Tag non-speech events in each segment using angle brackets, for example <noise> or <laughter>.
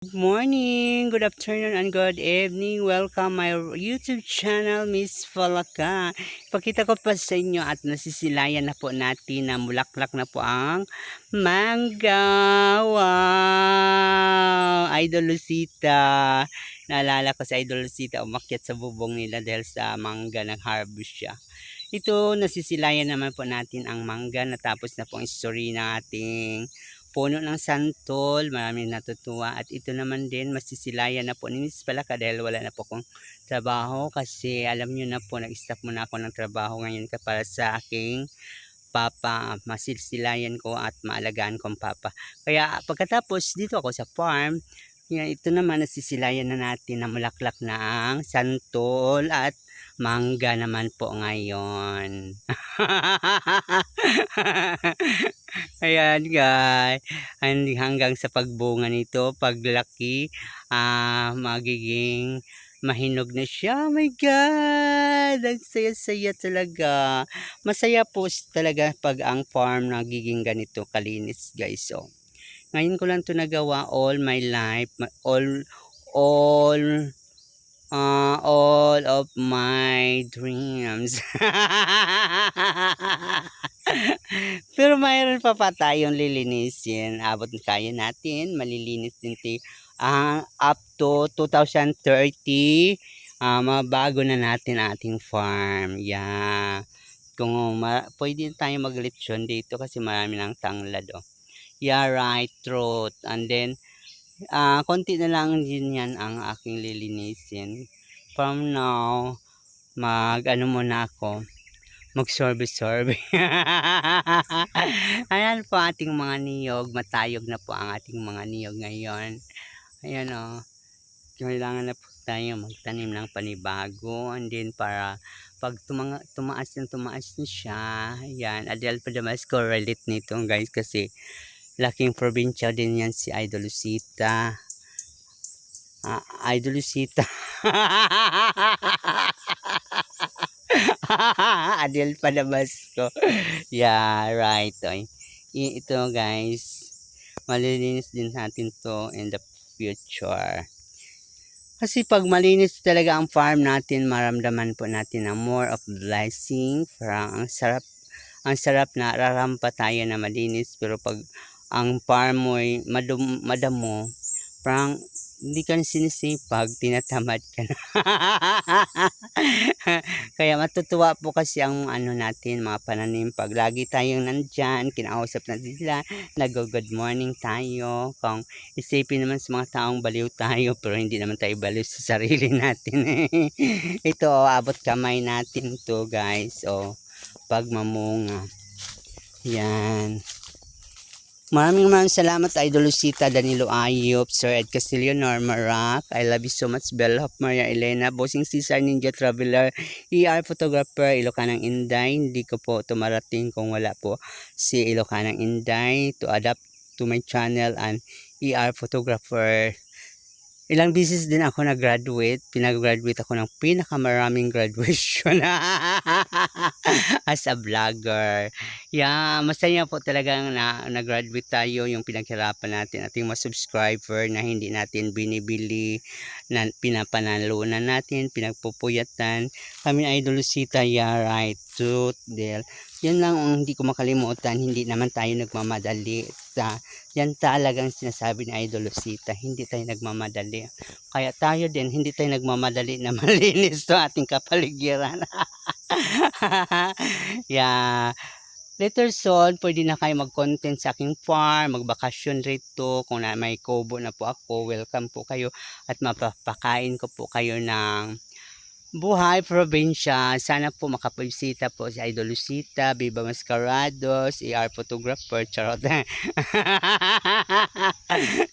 Good morning, good afternoon, and good evening. Welcome my YouTube channel, Miss Falaka. Pakita ko pa sa inyo at nasisilayan na po natin na mulaklak na po ang mangga. Wow! Idol Lucita. Naalala ko sa Idol Lucita, umakyat sa bubong nila dahil sa mangga nag-harvest siya. Ito, nasisilayan naman po natin ang mangga. Natapos na po ang story ng ating puno ng santol, maraming natutuwa. At ito naman din, masisilayan na po ni Miss Palaka dahil wala na po akong trabaho kasi alam nyo na po, nag-stop muna ako ng trabaho ngayon para sa aking papa, masilsilayan ko at maalagaan kong papa. Kaya pagkatapos dito ako sa farm, yan, ito naman nasisilayan na natin na mulaklak na ang santol at mangga naman po ngayon. <laughs> Ayan guys, Hang- hanggang sa pagbunga nito, paglaki, ah magiging mahinog na siya. Oh my God! Ang saya-saya talaga. Masaya po talaga pag ang farm nagiging ganito kalinis guys. So, ngayon ko lang to nagawa all my life. All, all, ah all of my dreams. <laughs> Pero mayroon pa pa tayong lilinisin. Abot kaya natin. Malilinis din ti ah, up to 2030. ah mabago na natin ating farm. Yeah. Kung ma- pwede tayo maglitsyon dito kasi marami ng tanglad. Oh. Yeah, right. Truth. And then, ah konti na lang din yan ang aking lilinisin. From now, mag ano muna ako mag-sorbe-sorbe. <laughs> Ayan po ating mga niyog. Matayog na po ang ating mga niyog ngayon. Ayan o. Kailangan na po tayo magtanim ng panibago. And then para pag tumanga, tumaas na tumaas na siya. Ayan. Adel pa Damasco relate nito guys kasi laking probinsya din yan si Idol Lucita. Ah, Idol Lucita. <laughs> Adel pa Damasco. yeah, right. Oy. Ito guys, malilinis din natin to in the future. Kasi pag malinis talaga ang farm natin, maramdaman po natin na more of blessing. Parang ang sarap, ang sarap na rarampa tayo na malinis. Pero pag ang farm mo ay madum, madamo, parang hindi ka na sinisipag, tinatamad ka na. <laughs> Kaya matutuwa po kasi ang ano natin, mga pananim. Pag lagi tayong nandyan, kinausap natin sila, nag-good morning tayo. Kung isipin naman sa mga taong baliw tayo, pero hindi naman tayo baliw sa sarili <laughs> natin. Ito, oh, abot kamay natin to guys. O, pag mamunga. Yan. Maraming maraming salamat Idol Lucita, Danilo Ayop, Sir Ed Castillo, Norma Rock. I love you so much, Bella of Maria Elena, Bossing Cesar, Ninja Traveler, ER Photographer, Ilocanang Inday. Hindi ko po tumarating kung wala po si Ilocanang Inday to adapt to my channel and ER Photographer. Ilang beses din ako nag-graduate. Pinag-graduate ako ng pinakamaraming <laughs> graduation as a vlogger. Yeah, masaya po talaga na nag-graduate tayo yung pinaghirapan natin ating mga subscriber na hindi natin binibili, na pinapanalunan natin, pinagpupuyatan. Kami ay Lucita, yeah, right, truth, Del. Yan lang ang hindi ko makalimutan, hindi naman tayo nagmamadali. Sa, yan talagang sinasabi ni Idol Lucita, hindi tayo nagmamadali. Kaya tayo din, hindi tayo nagmamadali na <laughs> malinis to ating kapaligiran. <laughs> yeah. Later son, pwede na kayo mag-content sa aking farm, magbakasyon rito. Kung na may kubo na po ako, welcome po kayo. At mapapakain ko po kayo ng buhay probinsya. Sana po makapabisita po si Idol Lucita, Viva Mascarados, AR Photographer, charot. <laughs>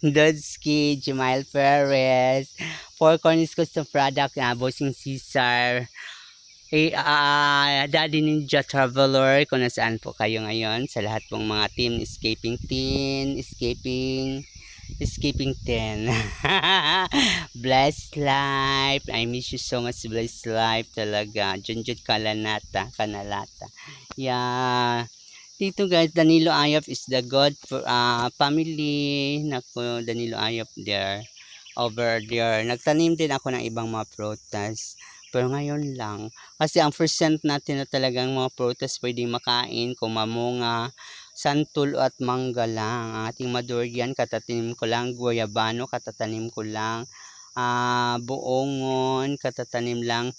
Dodski, Jemail Perez, Four Corners Custom Product, uh, Bossing Caesar, eh, ah, Daddy Ninja Traveler, kung nasaan po kayo ngayon, sa lahat pong mga team, Escaping Teen, Escaping, Escaping 10. <laughs> Blessed life. I miss you so much. Blessed life talaga. Junjut kalanata, kanalata. Yeah. Dito guys, Danilo Ayop is the God for uh, family. Nako, Danilo Ayop there. over there. Nagtanim din ako ng ibang mga prutas. Pero ngayon lang. Kasi ang percent natin na talagang mga prutas pwedeng makain, kung mamunga, santol at mangga lang. Ang ating madurian, katatanim ko lang. Guayabano, katatanim ko lang. Ah, buongon, katatanim lang.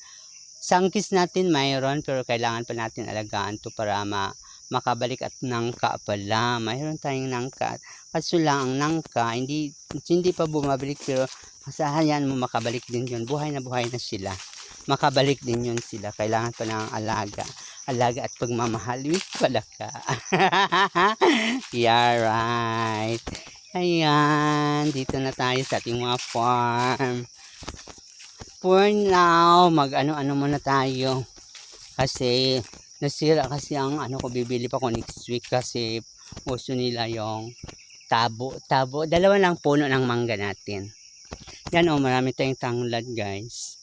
Sangkis natin mayroon, pero kailangan pa natin alagaan to para ma makabalik at nangka pala. Mayroon tayong nangka. Kaso lang, ang nangka, hindi, hindi pa bumabalik, pero masahayan mo makabalik din yun. Buhay na buhay na sila. Makabalik din yun sila. Kailangan pa ng alaga. Alaga at pagmamahal. Wait pala ka. <laughs> yeah, right. Ayan, dito na tayo sa ating mga farm. For now, mag-ano-ano muna tayo. Kasi, nasira kasi ang ano ko, bibili pa ko next week kasi gusto nila yung tabo. Tabo, dalawa lang puno ng mangga natin. Yan o, marami tayong tanglad guys.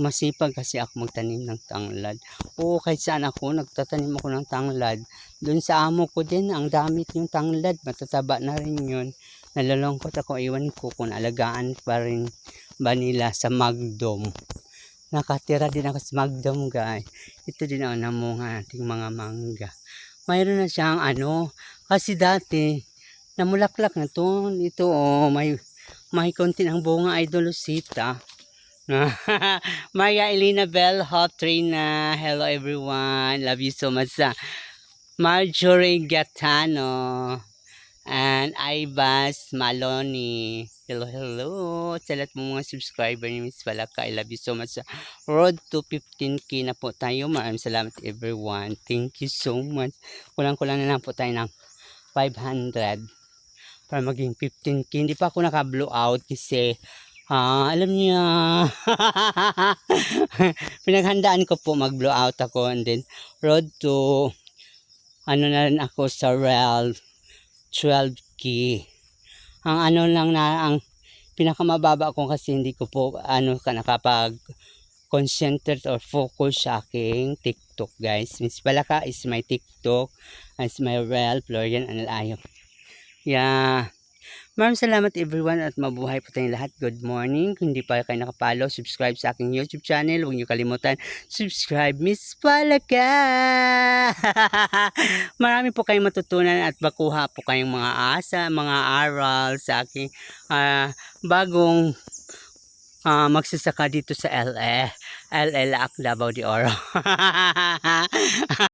Masipag kasi ako magtanim ng tanglad. Oo, kahit saan ako, nagtatanim ako ng tanglad. Doon sa amo ko din, ang damit yung tanglad. Matataba na rin yun. Nalalungkot ako, iwan ko kung alagaan pa rin ba nila sa Magdom. Nakatira din ako sa Magdom guys. Ito din ang namunga ating mga mangga. Mayroon na siyang ano, kasi dati, namulaklak na to. Ito oh, may, may konti ng bunga ay. <laughs> Maria Elena Bell Hotrina. Hello everyone. Love you so much. ah. Marjorie Gatano. And Ibas Maloney. Hello, hello. Sa lahat ng mga subscriber ni Miss Palaka. I love you so much. Road to 15k na po tayo. Maraming salamat everyone. Thank you so much. Kulang-kulang na lang po tayo ng 500 para maging 15k. Hindi pa ako naka-blow out kasi ah, alam niya <laughs> pinaghandaan ko po mag-blow out ako and then road to ano na rin ako sa REL 12k. Ang ano lang na ang pinakamababa ko kasi hindi ko po ano ka nakapag concentrate or focus sa aking TikTok guys. Miss Palaka is my TikTok. Is my real Florian Analayo. Yeah. Maraming salamat everyone at mabuhay po tayong lahat. Good morning. Kung hindi pa kayo nakapalo, subscribe sa aking YouTube channel. Huwag niyo kalimutan, subscribe Miss Palaka. <laughs> Marami po kayong matutunan at bakuha po kayong mga asa, mga aral sa aking ah, bagong ah, magsasaka dito sa LA. LA Laak Davao de Oro. <laughs>